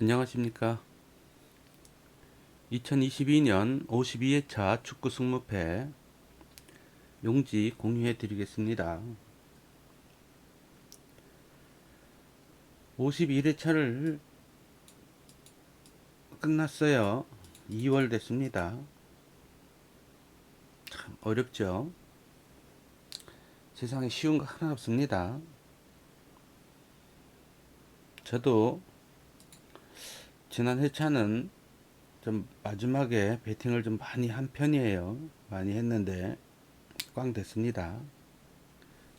안녕하십니까. 2022년 52회차 축구 승무패 용지 공유해 드리겠습니다. 51회차를 끝났어요. 2월 됐습니다. 참 어렵죠. 세상에 쉬운 거 하나 없습니다. 저도 지난 회차는 좀 마지막에 배팅을 좀 많이 한 편이에요. 많이 했는데 꽝 됐습니다.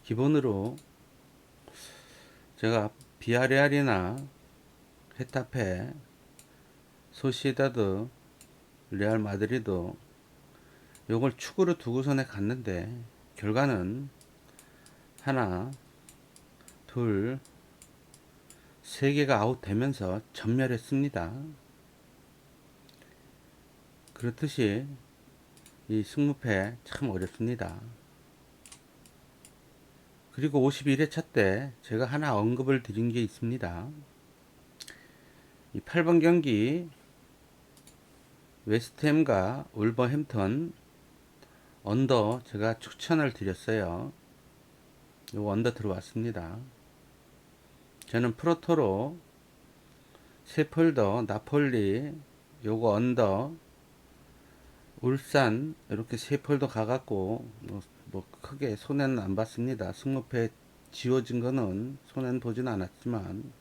기본으로 제가 비아레알이나 헤타페, 소시에다드, 레알 마드리드 요걸 축으로 두고선에 갔는데 결과는 하나, 둘, 세 개가 아웃되면서 전멸했습니다. 그렇듯이 이 승무패 참 어렵습니다. 그리고 51회차 때 제가 하나 언급을 드린 게 있습니다. 이 8번 경기 웨스트햄과 울버햄턴 언더 제가 추천을 드렸어요. 요 언더 들어왔습니다. 저는 프로토로 세폴더, 나폴리, 요거 언더, 울산 이렇게 세 폴더 가갖고 뭐, 뭐 크게 손해는 안 봤습니다. 승무패 지워진 거는 손해는 보진 않았지만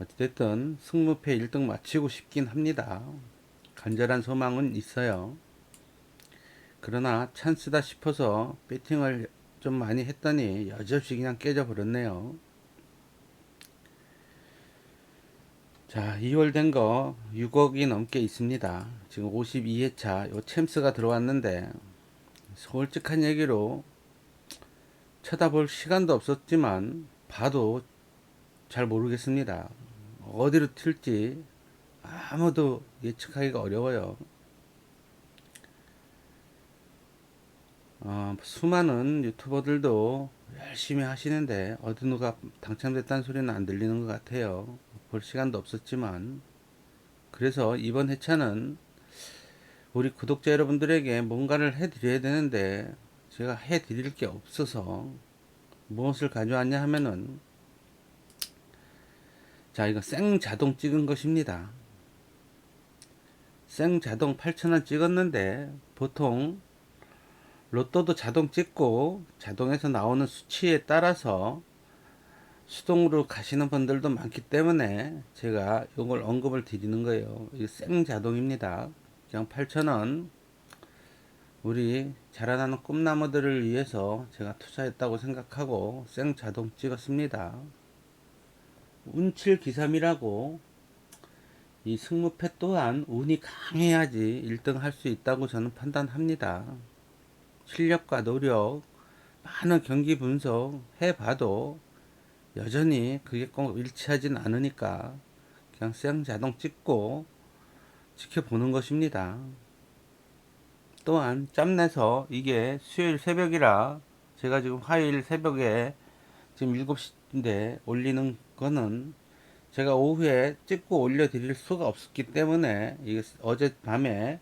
어찌됐든 승무패 1등 마치고 싶긴 합니다. 간절한 소망은 있어요. 그러나 찬스다 싶어서 배팅을 좀 많이 했더니 여지없이 그냥 깨져 버렸네요. 자, 2월 된 거 6억이 넘게 있습니다. 지금 52회차 요 챔스가 들어왔는데 솔직한 얘기로 쳐다볼 시간도 없었지만 봐도 잘 모르겠습니다. 어디로 튈지 아무도 예측하기가 어려워요. 어, 수많은 유튜버들도 열심히 하시는데 어디 누가 당첨됐다는 소리는 안 들리는 것 같아요. 볼 시간도 없었지만 그래서 이번 회차는 우리 구독자 여러분들에게 뭔가를 해드려야 되는데 제가 해드릴 게 없어서 무엇을 가져왔냐 하면은 자 이거 생 자동 찍은 것입니다. 생 자동 8,000원 찍었는데 보통 로또도 자동 찍고 자동에서 나오는 수치에 따라서 수동으로 가시는 분들도 많기 때문에 제가 이걸 언급을 드리는 거예요. 이게 생 자동입니다. 그냥 8,000원 우리 자라나는 꿈나무들을 위해서 제가 투자했다고 생각하고 생 자동 찍었습니다. 운칠 기삼이라고 이 승무패 또한 운이 강해야지 1등 할 수 있다고 저는 판단합니다. 실력과 노력, 많은 경기 분석 해봐도 여전히 그게 꼭 일치하진 않으니까 그냥 생 자동 찍고 지켜보는 것입니다. 또한 짬내서 이게 수요일 새벽이라 제가 지금 화요일 새벽에 지금 7시인데 올리는 거는 제가 오후에 찍고 올려드릴 수가 없었기 때문에 이게 어제 밤에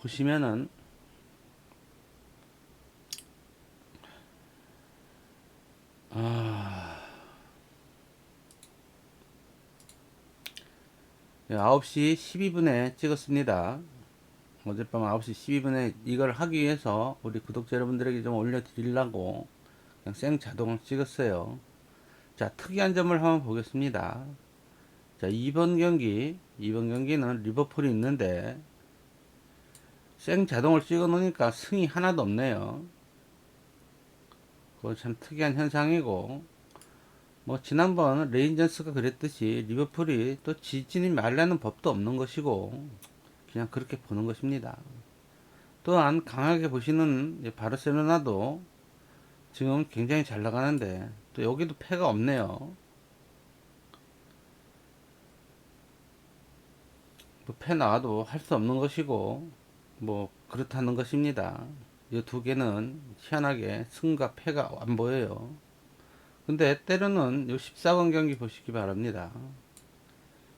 보시면은 아... 9시 12분에 찍었습니다. 어젯밤 9시 12분에 이걸 하기 위해서 우리 구독자 여러분들에게 좀 올려드리려고 그냥 생 자동을 찍었어요. 자, 특이한 점을 한번 보겠습니다. 자, 2번 경기, 2번 경기는 리버풀이 있는데 생 자동을 찍어 놓으니까 승이 하나도 없네요. 그거 참 특이한 현상이고 뭐 지난번 레인전스가 그랬듯이 리버풀이 또 지진이 말라는 법도 없는 것이고 그냥 그렇게 보는 것입니다. 또한 강하게 보시는 바르셀로나도 지금 굉장히 잘 나가는데 또 여기도 패가 없네요. 뭐 패 나와도 할 수 없는 것이고 뭐 그렇다는 것입니다. 이 두 개는 희한하게 승과 패가 안 보여요. 근데 때로는 요 14번 경기 보시기 바랍니다.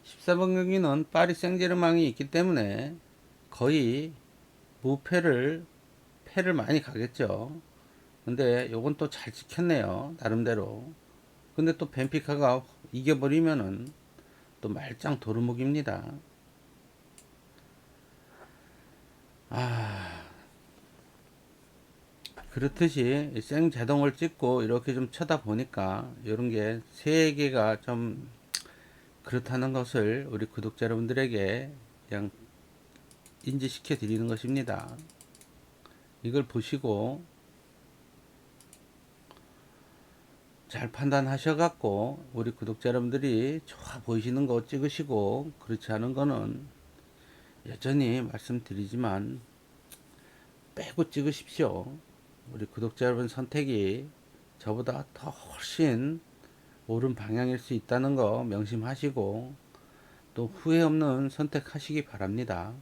14번 경기는 파리 생제르맹이 있기 때문에 거의 무패를 패를 많이 가겠죠. 근데 요건 또 잘 지켰네요. 나름대로. 근데 또 벤피카가 이겨버리면은 또 말짱 도루묵입니다. 아. 그렇듯이 생 자동을 찍고 이렇게 좀 쳐다보니까 이런 게 세 개가 좀 그렇다는 것을 우리 구독자 여러분들에게 그냥 인지시켜 드리는 것입니다. 이걸 보시고 잘 판단하셔갖고 우리 구독자 여러분들이 좋아 보이시는 거 찍으시고 그렇지 않은 거는 여전히 말씀드리지만 빼고 찍으십시오. 우리 구독자 여러분 선택이 저보다 더 훨씬 옳은 방향일 수 있다는 거 명심하시고 또 후회 없는 선택하시기 바랍니다.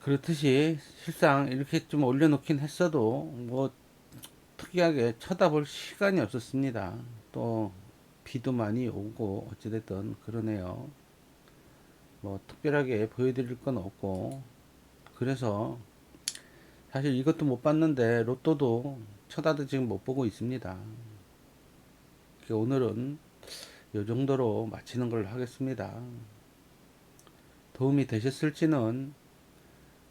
그렇듯이 실상 이렇게 좀 올려놓긴 했어도 뭐 특이하게 쳐다볼 시간이 없었습니다. 또 비도 많이 오고 어찌됐든 그러네요. 뭐 특별하게 보여드릴 건 없고 그래서 사실 이것도 못 봤는데 로또도 쳐다도 지금 못 보고 있습니다. 오늘은 이 정도로 마치는 걸로 하겠습니다. 도움이 되셨을지는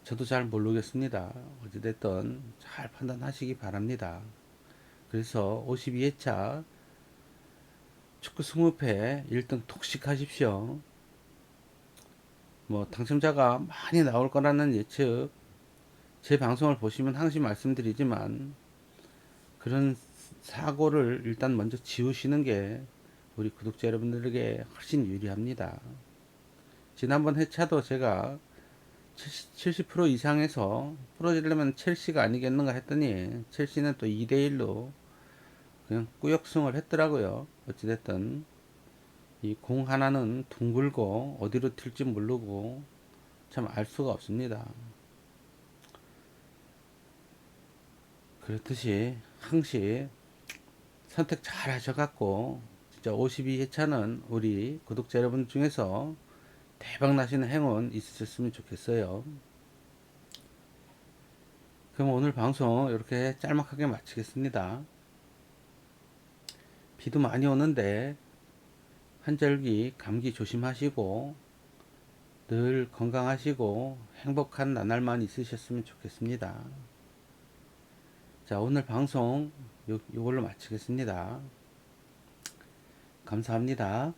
저도 잘 모르겠습니다. 어찌됐든 잘 판단하시기 바랍니다. 그래서 52회차 축구 20패 1등 톡식 하십시오. 뭐 당첨자가 많이 나올 거라는 예측 제 방송을 보시면 항상 말씀드리지만 그런 사고를 일단 먼저 지우시는 게 우리 구독자 여러분들에게 훨씬 유리합니다. 지난번 회차도 제가 70% 이상에서 풀어지려면 첼시가 아니겠는가 했더니 첼시는 또 2대1로 그냥 꾸역승을 했더라고요. 어찌됐든 이 공 하나는 둥글고 어디로 튈지 모르고 참 알 수가 없습니다. 그렇듯이 항시 선택 잘 하셔갖고 진짜 52회차는 우리 구독자 여러분 중에서 대박 나시는 행운 있으셨으면 좋겠어요. 그럼 오늘 방송 이렇게 짤막하게 마치겠습니다. 비도 많이 오는데 한절기 감기 조심하시고 늘 건강하시고 행복한 나날만 있으셨으면 좋겠습니다. 자, 오늘 방송 요, 요걸로 마치겠습니다. 감사합니다.